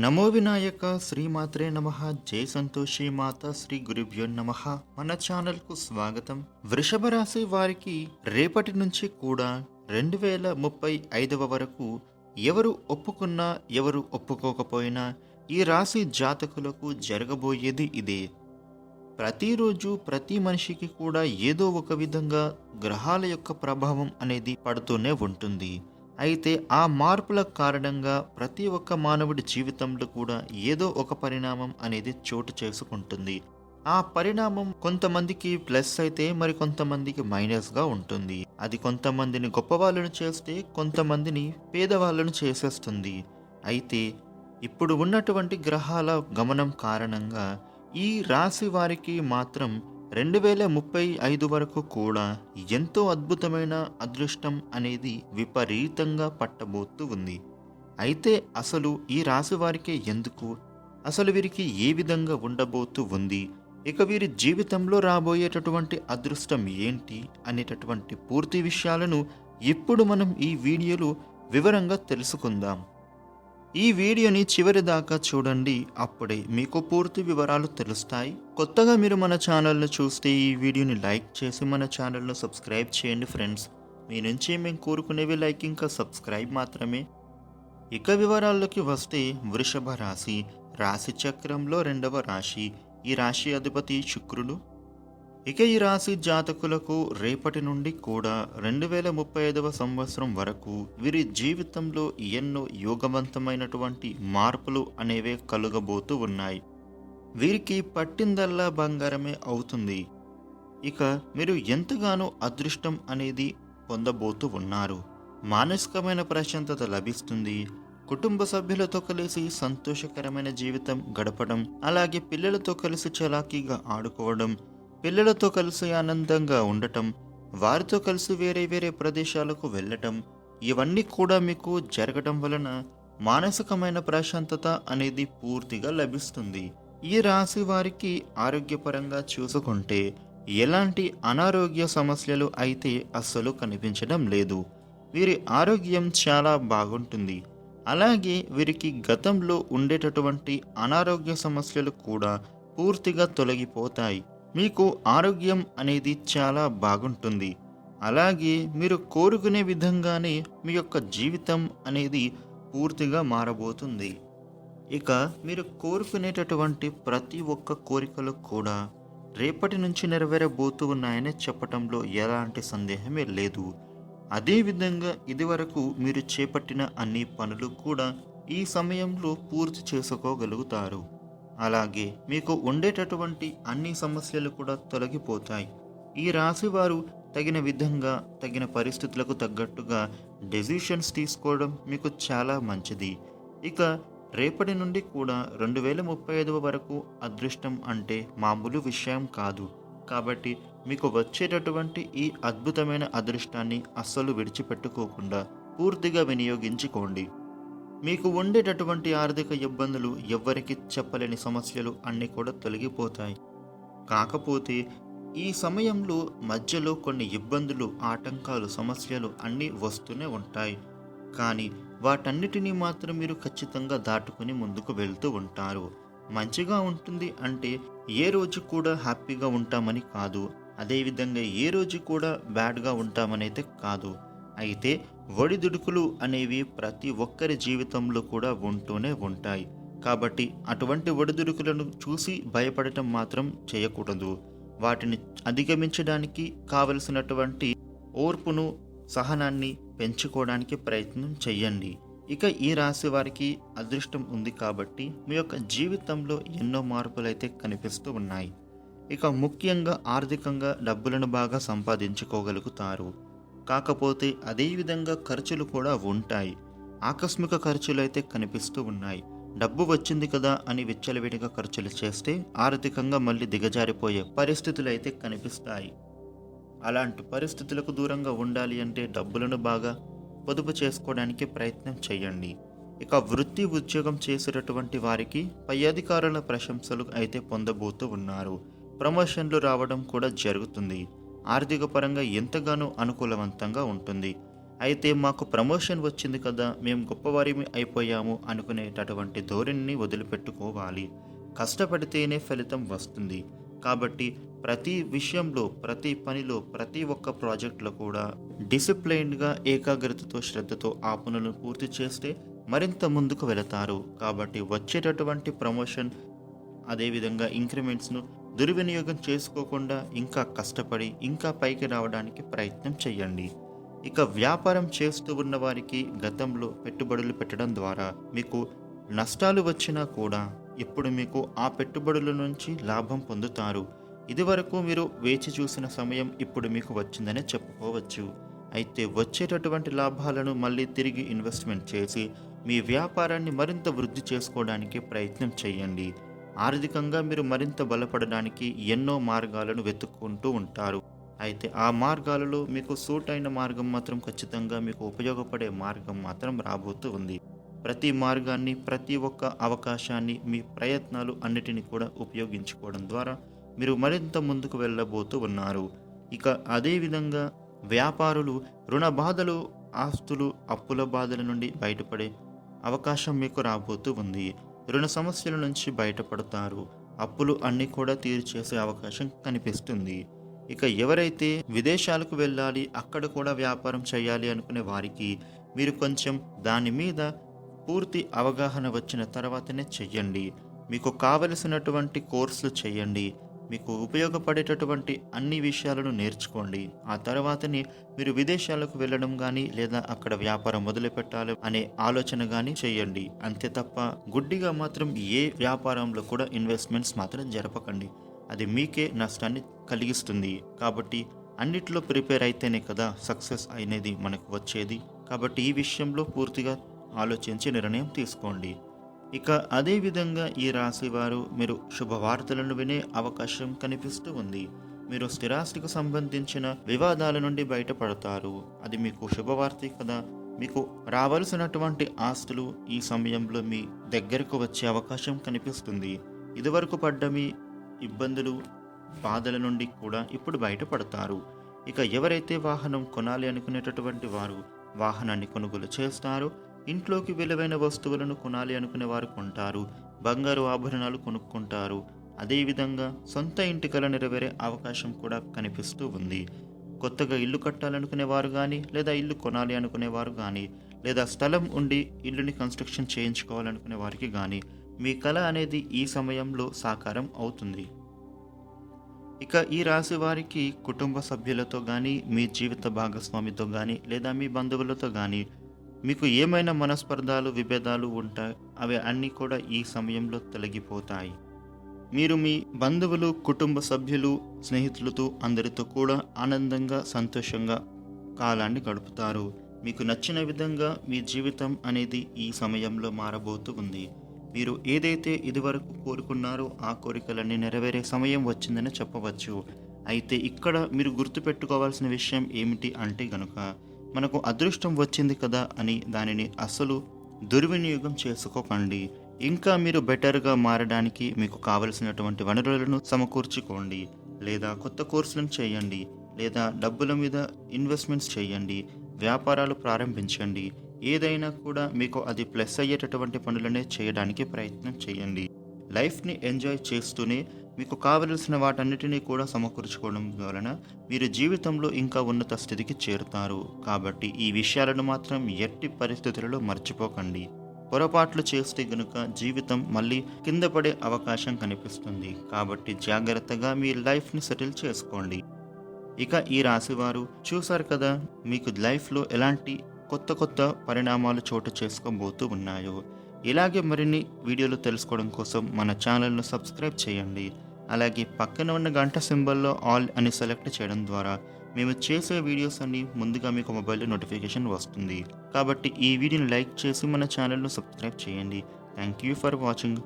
నమో వినాయక శ్రీమాత్రే నమ జై సంతోషి మాత శ్రీ గురుభ్యో నమ. మన ఛానల్కు స్వాగతం. వృషభ రాశి వారికి రేపటి నుంచి కూడా రెండు వేల ముప్పై ఐదవ వరకు ఎవరు ఒప్పుకున్నా ఎవరు ఒప్పుకోకపోయినా ఈ రాశి జాతకులకు జరగబోయేది ఇదే. ప్రతిరోజు ప్రతి మనిషికి కూడా ఏదో ఒక విధంగా గ్రహాల యొక్క ప్రభావం అనేది పడుతూనే ఉంటుంది. అయితే ఆ మార్పుల కారణంగా ప్రతి ఒక్క మానవుడి జీవితంలో కూడా ఏదో ఒక పరిణామం అనేది చోటు చేసుకుంటుంది. ఆ పరిణామం కొంతమందికి ప్లస్ అయితే మరి కొంతమందికి మైనస్గా ఉంటుంది. అది కొంతమందిని గొప్పవాళ్ళను చేస్తే కొంతమందిని పేదవాళ్ళను చేసేస్తుంది. అయితే ఇప్పుడు ఉన్నటువంటి గ్రహాల గమనం కారణంగా ఈ రాశి వారికి మాత్రం రెండు వేల ముప్పై ఐదు వరకు కూడా ఎంతో అద్భుతమైన అదృష్టం అనేది విపరీతంగా పట్టబోతూ ఉంది. అయితే అసలు ఈ రాశి వారికి ఎందుకు? అసలు వీరికి ఏ విధంగా ఉండబోతూ ఉంది? ఇక వీరి జీవితంలో రాబోయేటటువంటి అదృష్టం ఏంటి? అనేటటువంటి పూర్తి విషయాలను ఇప్పుడు మనం ఈ వీడియోలో వివరంగా తెలుసుకుందాం. ఈ వీడియోని చివరి దాకా చూడండి అప్పుడే మీకు పూర్తి వివరాలు తెలుస్తాయి. కొత్తగా మీరు మన ఛానల్ను చూస్తే ఈ వీడియోని లైక్ చేసి మన ఛానల్ను సబ్స్క్రైబ్ చేయండి ఫ్రెండ్స్. మీ నుంచి మేము కోరుకునేవి లైక్ ఇంకా సబ్స్క్రైబ్ మాత్రమే. ఇక వివరాల్లోకి వస్తే వృషభ రాశి. రాశి చక్రంలో రెండవ రాశి. ఈ రాశి అధిపతి శుక్రుడు. ఇక ఈ రాశి జాతకులకు రేపటి నుండి కూడా రెండు వేల ముప్పై ఐదవ సంవత్సరం వరకు వీరి జీవితంలో ఎన్నో యోగవంతమైనటువంటి మార్పులు అనేవే కలుగబోతూ ఉన్నాయి. వీరికి పట్టిందల్లా బంగారమే అవుతుంది. ఇక మీరు ఎంతగానో అదృష్టం అనేది పొందబోతూ ఉన్నారు. మానసికమైన ప్రశాంతత లభిస్తుంది. కుటుంబ సభ్యులతో కలిసి సంతోషకరమైన జీవితం గడపడం అలాగే పిల్లలతో కలిసి చలాకీగా ఆడుకోవడం పిల్లలతో కలిసి ఆనందంగా ఉండటం వారితో కలిసి వేరే వేరే ప్రదేశాలకు వెళ్ళటం ఇవన్నీ కూడా మీకు జరగటం వలన మానసికమైన ప్రశాంతత అనేది పూర్తిగా లభిస్తుంది. ఈ రాశి వారికి ఆరోగ్యపరంగా చూసుకుంటే ఎలాంటి అనారోగ్య సమస్యలు అయితే అస్సలు కనిపించడం లేదు. వీరి ఆరోగ్యం చాలా బాగుంటుంది. అలాగే వీరికి గతంలో ఉండేటటువంటి అనారోగ్య సమస్యలు కూడా పూర్తిగా తొలగిపోతాయి. మీకు ఆరోగ్యం అనేది చాలా బాగుంటుంది. అలాగే మీరు కోరుకునే విధంగానే మీ యొక్క జీవితం అనేది పూర్తిగా మారబోతుంది. ఇక మీరు కోరుకునేటటువంటి ప్రతి ఒక్క కోరికలు కూడా రేపటి నుంచి నెరవేరబోతూ ఉన్నాయని చెప్పటంలో ఎలాంటి సందేహమే లేదు. అదేవిధంగా ఇదివరకు మీరు చేపట్టిన అన్ని పనులు కూడా ఈ సమయంలో పూర్తి చేసుకోగలుగుతారు. అలాగే మీకు ఉండేటటువంటి అన్ని సమస్యలు కూడా తొలగిపోతాయి. ఈ రాశి వారు తగిన విధంగా తగిన పరిస్థితులకు తగ్గట్టుగా డెసిషన్స్ తీసుకోవడం మీకు చాలా మంచిది. ఇక రేపటి నుండి కూడా రెండు వేల ముప్పై ఐదవ వరకు అదృష్టం అంటే మామూలు విషయం కాదు. కాబట్టి మీకు వచ్చేటటువంటి ఈ అద్భుతమైన అదృష్టాన్ని అస్సలు విడిచిపెట్టుకోకుండా పూర్తిగా వినియోగించుకోండి. మీకు ఉండేటటువంటి ఆర్థిక ఇబ్బందులు ఎవ్వరికి చెప్పలేని సమస్యలు అన్నీ కూడా తొలగిపోతాయి. కాకపోతే ఈ సమయంలో మధ్యలో కొన్ని ఇబ్బందులు ఆటంకాలు సమస్యలు అన్నీ వస్తూనే ఉంటాయి. కానీ వాటన్నిటినీ మాత్రం మీరు ఖచ్చితంగా దాటుకుని ముందుకు వెళ్తూ ఉంటారు. మంచిగా ఉంటుంది అంటే ఏ రోజు కూడా హ్యాపీగా ఉంటామని కాదు. అదేవిధంగా ఏ రోజు కూడా బ్యాడ్గా ఉంటామని అయితే కాదు. అయితే ఒడిదుడుకులు అనేవి ప్రతి ఒక్కరి జీవితంలో కూడా ఉంటూనే ఉంటాయి. కాబట్టి అటువంటి ఒడిదుడుకులను చూసి భయపడటం మాత్రం చేయకూడదు. వాటిని అధిగమించడానికి కావలసినటువంటి ఓర్పును సహనాన్ని పెంచుకోవడానికి ప్రయత్నం చేయండి ఇక ఈ రాశి వారికి అదృష్టం ఉంది కాబట్టి మీ యొక్క జీవితంలో ఎన్నో మార్పులైతే కనిపిస్తూ ఉన్నాయి. ఇక ముఖ్యంగా ఆర్థికంగా డబ్బులను బాగా సంపాదించుకోగలుగుతారు. కాకపోతే అదేవిధంగా ఖర్చులు కూడా ఉంటాయి. ఆకస్మిక ఖర్చులు అయితే కనిపిస్తూ ఉన్నాయి. డబ్బు వచ్చింది కదా అని విచ్చలవిడిగా ఖర్చులు చేస్తే ఆర్థికంగా మళ్ళీ దిగజారిపోయే పరిస్థితులు అయితే కనిపిస్తాయి. అలాంటి పరిస్థితులకు దూరంగా ఉండాలి అంటే డబ్బులను బాగా పొదుపు చేసుకోవడానికి ప్రయత్నం చేయండి. ఇక వృత్తి ఉద్యోగం చేసేటటువంటి వారికి పై అధికారుల ప్రశంసలు అయితే పొందబోతూ ఉన్నారు. ప్రమోషన్లు రావడం కూడా జరుగుతుంది. ఆర్థిక పరంగా ఎంతగానో అనుకూలవంతంగా ఉంటుంది. అయితే మాకు ప్రమోషన్ వచ్చింది కదా మేము గొప్పవారిమి అయిపోయాము అనుకునేటటువంటి ధోరణిని వదిలిపెట్టుకోవాలి. కష్టపడితేనే ఫలితం వస్తుంది. కాబట్టి ప్రతి విషయంలో ప్రతి పనిలో ప్రతి ఒక్క ప్రాజెక్టులో కూడా డిసిప్లైన్గా ఏకాగ్రతతో శ్రద్ధతో ఆ పనులను పూర్తి చేస్తే మరింత ముందుకు వెళతారు. కాబట్టి వచ్చేటటువంటి ప్రమోషన్ అదేవిధంగా ఇంక్రిమెంట్స్ను దుర్వినియోగం చేసుకోకుండా ఇంకా కష్టపడి ఇంకా పైకి రావడానికి ప్రయత్నం చేయండి ఇక వ్యాపారం చేస్తూ ఉన్న వారికి గతంలో పెట్టుబడులు పెట్టడం ద్వారా మీకు నష్టాలు వచ్చినా కూడా ఇప్పుడు మీకు ఆ పెట్టుబడుల నుంచి లాభం పొందుతారు. ఇదివరకు మీరు వేచి చూసిన సమయం ఇప్పుడు మీకు వచ్చిందనే చెప్పుకోవచ్చు. అయితే వచ్చేటటువంటి లాభాలను మళ్ళీ తిరిగి ఇన్వెస్ట్మెంట్ చేసి మీ వ్యాపారాన్ని మరింత వృద్ధి చేసుకోవడానికి ప్రయత్నం చేయండి ఆర్థికంగా మీరు మరింత బలపడడానికి ఎన్నో మార్గాలను వెతుక్కుంటూ ఉంటారు. అయితే ఆ మార్గాలలో మీకు సూట్ అయిన మార్గం మాత్రం ఖచ్చితంగా మీకు ఉపయోగపడే మార్గం మాత్రం రాబోతూ ఉంది. ప్రతి మార్గాన్ని ప్రతి ఒక్క అవకాశాన్ని మీ ప్రయత్నాలు అన్నిటిని కూడా ఉపయోగించుకోవడం ద్వారా మీరు మరింత ముందుకు వెళ్ళబోతూ ఉన్నారు. ఇక అదేవిధంగా వ్యాపారులు రుణ బాధలు ఆస్తులు అప్పుల బాధల నుండి బయటపడే అవకాశం మీకు రాబోతూ ఉంది. రుణ సమస్యల నుంచి బయటపడతారు. అప్పులు అన్నీ కూడా తీర్చేసే అవకాశం కనిపిస్తుంది. ఇక ఎవరైతే విదేశాలకు వెళ్ళాలి అక్కడ కూడా వ్యాపారం చేయాలి అనుకునే వారికి మీరు కొంచెం దాని మీద పూర్తి అవగాహన వచ్చిన తర్వాతనే చెయ్యండి. మీకు కావలసినటువంటి కోర్సులు చేయండి మీకు ఉపయోగపడేటటువంటి అన్ని విషయాలను నేర్చుకోండి. ఆ తర్వాతనే మీరు విదేశాలకు వెళ్ళడం కానీ లేదా అక్కడ వ్యాపారం మొదలుపెట్టాలి అనే ఆలోచన కానీ చేయండి. అంతే తప్ప గుడ్డిగా మాత్రం ఏ వ్యాపారంలో కూడా ఇన్వెస్ట్మెంట్స్ మాత్రం జరపకండి. అది మీకే నష్టాన్ని కలిగిస్తుంది. కాబట్టి అన్నిట్లో ప్రిపేర్ అయితేనే కదా సక్సెస్ అనేది మనకు వచ్చేది. కాబట్టి ఈ విషయంలో పూర్తిగా ఆలోచించి నిర్ణయం తీసుకోండి. ఇక అదేవిధంగా ఈ రాశి వారు మీరు శుభవార్తలను వినే అవకాశం కనిపిస్తూ ఉంది. మీరు స్థిరాస్తికి సంబంధించిన వివాదాల నుండి బయటపడతారు. అది మీకు శుభవార్తే కదా. మీకు రావలసినటువంటి ఆస్తులు ఈ సమయంలో మీ దగ్గరకు వచ్చే అవకాశం కనిపిస్తుంది. ఇదివరకు పడ్డ మీ ఇబ్బందులు బాధల నుండి కూడా ఇప్పుడు బయటపడతారు. ఇక ఎవరైతే వాహనం కొనాలి అనుకునేటటువంటి వారు వాహనాన్ని కొనుగోలు చేస్తారు ఇంట్లోకి విలువైన వస్తువులను కొనాలి అనుకునే వారు కొంటారు. బంగారు ఆభరణాలు కొనుక్కుంటారు. అదేవిధంగా సొంత ఇంటి కల నెరవేరే అవకాశం కూడా కనిపిస్తూ ఉంది. కొత్తగా ఇల్లు కట్టాలనుకునే వారు కానీ లేదా ఇల్లు కొనాలి అనుకునేవారు కానీ లేదా స్థలం ఉండి ఇల్లుని కన్స్ట్రక్షన్ చేయించుకోవాలనుకునే వారికి కానీ మీ కళ అనేది ఈ సమయంలో సాకారం అవుతుంది. ఇక ఈ రాశి వారికి కుటుంబ సభ్యులతో కానీ మీ జీవిత భాగస్వామితో కానీ లేదా మీ బంధువులతో కానీ మీకు ఏమైనా మనస్పర్ధాలు విభేదాలు ఉంటాయి అవి అన్నీ కూడా ఈ సమయంలో తొలగిపోతాయి. మీరు మీ బంధువులు కుటుంబ సభ్యులు స్నేహితులతో అందరితో కూడా ఆనందంగా సంతోషంగా కాలాన్ని గడుపుతారు. మీకు నచ్చిన విధంగా మీ జీవితం అనేది ఈ సమయంలో మారబోతూ ఉంది. మీరు ఏదైతే ఇదివరకు కోరుకున్నారో ఆ కోరికలన్నీ నెరవేరే సమయం వచ్చిందని చెప్పవచ్చు. అయితే ఇక్కడ మీరు గుర్తుపెట్టుకోవాల్సిన విషయం ఏమిటి అంటే గనుక మనకు అదృష్టం వచ్చింది కదా అని దానిని అసలు దుర్వినియోగం చేసుకోకండి. ఇంకా మీరు బెటర్గా మారడానికి మీకు కావలసినటువంటి వనరులను సమకూర్చుకోండి. లేదా కొత్త కోర్సులను చేయండి. లేదా డబ్బుల మీద ఇన్వెస్ట్మెంట్స్ చేయండి. వ్యాపారాలు ప్రారంభించండి. ఏదైనా కూడా మీకు అది ప్లస్ అయ్యేటటువంటి పనులనే చేయడానికి ప్రయత్నం చేయండి. లైఫ్ని ఎంజాయ్ చేస్తూనే మీకు కావలసిన వాటన్నిటినీ కూడా సమకూర్చుకోవడం వలన మీరు జీవితంలో ఇంకా ఉన్నత స్థితికి చేరుతారు. కాబట్టి ఈ విషయాలను మాత్రం ఎట్టి పరిస్థితులలో మర్చిపోకండి. పొరపాట్లు చేస్తే గనుక జీవితం మళ్ళీ కింద పడే అవకాశం కనిపిస్తుంది. కాబట్టి జాగ్రత్తగా మీ లైఫ్ని సెటిల్ చేసుకోండి. ఇక ఈ రాశివారు చూశారు కదా మీకు లైఫ్లో ఎలాంటి కొత్త కొత్త పరిణామాలు చోటు చేసుకోబోతూ ఉన్నాయో. ఇలాగే మరిన్ని వీడియోలు తెలుసుకోవడం కోసం మన ఛానల్ను సబ్స్క్రైబ్ చేయండి. అలాగే పక్కన ఉన్న గంట సింబల్లో ఆల్ అని సెలెక్ట్ చేయడం ద్వారా మేము చేసే వీడియోస్ అన్ని ముందుగా మీకు మొబైల్లో నోటిఫికేషన్ వస్తుంది. కాబట్టి ఈ వీడియోని లైక్ చేసి మన ఛానల్ను సబ్స్క్రైబ్ చేయండి. Thank you for watching.